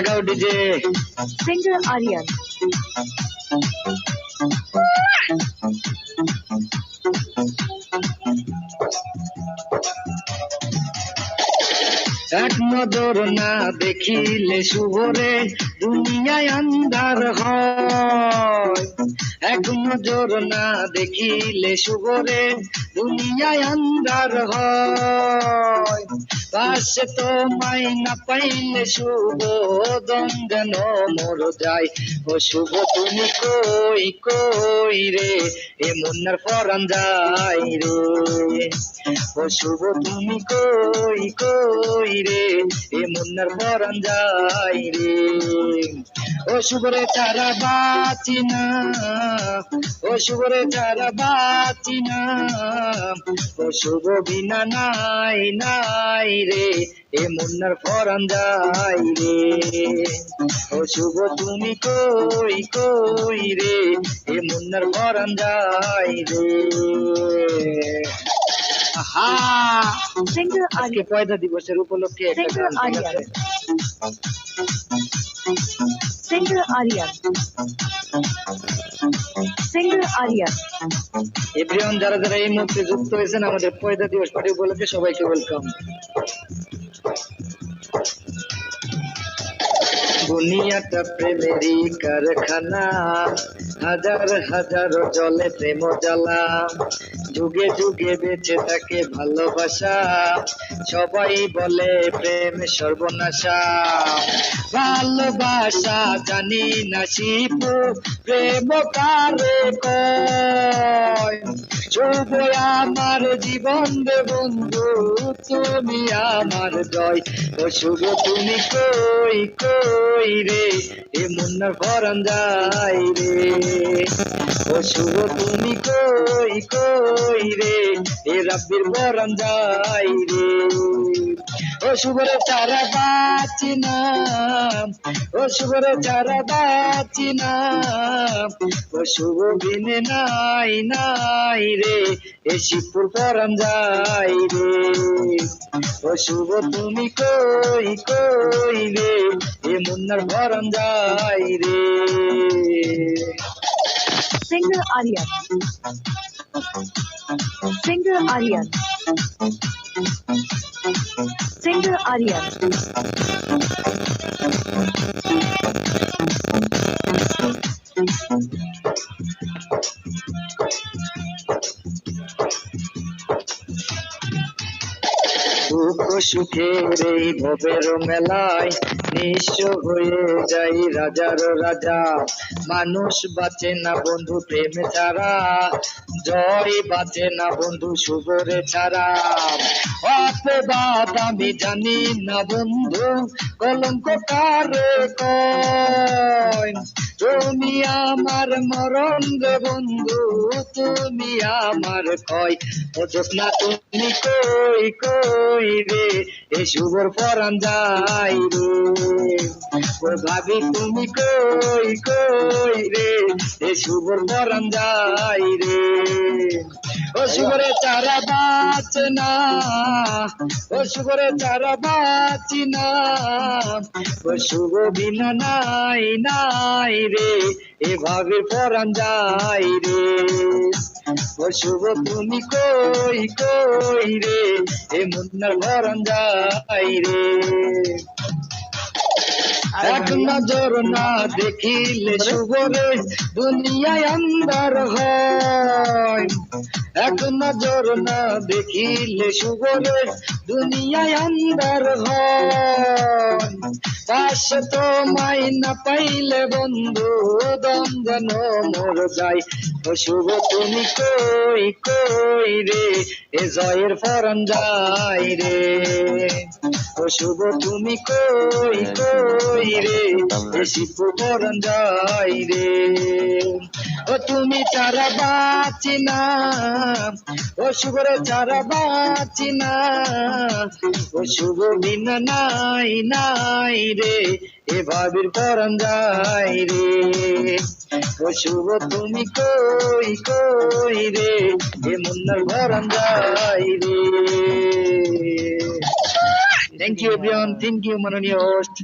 লাগাও DJ. Singer Aryan এক নজর না দেখিলে শুভরে দুনিয়ায় আন্ধার হয়। নজর না দেখিলে শুভরে দুনিয়ায় আন্ধার হয়। পাশে তো মাই না পাইলে শুভ দ্বন্দ্ব মোর যায়। ও শুভ, তুমি কই কই রে? এ মুন্নার ফরান যাই রে। ও শুভ, তুমি কই কই রে? এ মুন্নার ফরান যাই রে। ও শুভরে চারা বাঁচি না। ও শুভরে তারা বাঁচি না ও শুভ বিনা নাই নাই রে, এ মুন্নার ফরান যাই রে। ও শুভ তুমি কই কই রে, এ মুন্নার ফরান যাই রে। আজকে. পয়দা দিবসের উপলক্ষে. এভরিওয়ান যারা যারা এই মুহূর্তে যুক্ত হয়েছেন আমাদের পয়দা দিবস পার্টি উপলক্ষে সবাইকে ওয়েলকাম দুনিয়াটা প্রেমেরই কারখানা। হাজার হাজার জলে প্রেম জ্বালা। যুগে যুগে বেঁচে থাকে ভালোবাসা। সবাই বলে প্রেম সর্বনাশা। ভালোবাসা জানি না শিপু, প্রেম কারে শুভ আমার জীবন রে বন্ধু, তুমি আমার জয়। ও শুভ তুমি কই কই? রে? এ মুন্না ফরান যাই রে। ও শুভ, তুমি কই কই রে? এ রাব্বির বরান যাই রে। ও শুভরে চারা বাঁচি না ও শুভরে চারা বাঁচি না ও শুভ বিনে নাই নাই রে, এ শিবপুর পরান যাই রে ও শুভ তুমি কই কই রে, এ মুন্নার ভরন যাই রে Singer Aryan. Singer Aryan. দুঃখ সুখের এই ভবের মেলায় হয়ে যাই রাজার রাজা। মানুষ বাঁচে না বন্ধু, প্রেম ছাড়া। জয় বাঁচে না বন্ধু শুভরে ছাড়া। অপবাদ আমি জানি না বন্ধু, কলঙ্ক কারে কয়? তুমি আমার মরণ বন্ধু, তুমি আমার কয় ও না তুমি কই কই রে? এ শুভর পরান যাই রে। ও ভাবি তুমি কই কই রে? এ শুভর পরান যাই রে। শুভরে চারা বাঁচ না ও শুভরে চারা বাঁচি না ও শুভ বিনা নাই নাই রে এভাবে পরান যাই রে। ও শুভ তুমি কই কই রে, এ মুন্নার ভরন যাই রে। এক নজর না দেখিলে শুভ রে দুনিয়ায় আন্দার হয়। এক নজর না দেখিলে শুভ রে দুনিয়ায় আন্দার হয়। পাশে তো মাই না পাইলে বন্ধু দ্বন্দ্ব মোর যাই ও শুভ, তুমি কই কই রে? এ জয়ের ফরন যাই রে। শুভ, তুমি কই কই রে? এ শিব ফরন যাই রে। ও তুমি চারা বাঁচি না। ও শুভরে চারা বাঁচি না। ও শুভ বিনা নাই নাই রে, এ ভাবির পরন যাই রে। ও শুভ তুমি কই কই রে, এ মুন্নার ভরন যাই রে। Thank you everyone thank you মাননীয় হোস্ট